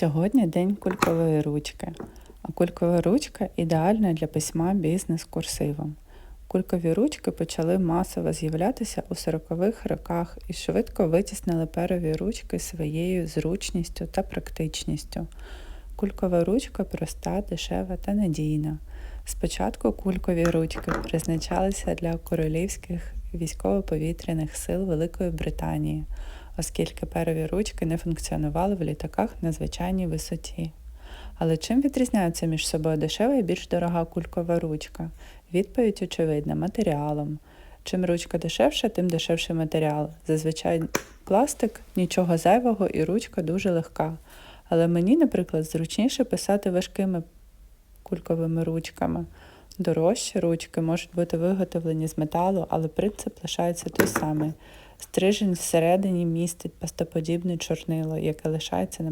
Сьогодні день кулькової ручки, а кулькова ручка ідеальна для письма бізнес-курсивом. Кулькові ручки почали масово з'являтися у 40-х роках і швидко витіснили перові ручки своєю зручністю та практичністю. Кулькова ручка проста, дешева та надійна. Спочатку кулькові ручки призначалися для королівських військово-повітряних сил Великої Британії, оскільки перові ручки не функціонували в літаках на звичайній висоті. Але чим відрізняються між собою дешева і більш дорога кулькова ручка? Відповідь очевидна матеріалом. Чим ручка дешевша, тим дешевший матеріал. Зазвичай пластик, нічого зайвого і ручка дуже легка. Але мені, наприклад, зручніше писати важкими кульковими ручками. Дорожчі ручки можуть бути виготовлені з металу, але принцип лишається той самий. Стрижень всередині містить пастоподібне чорнило, яке лишається на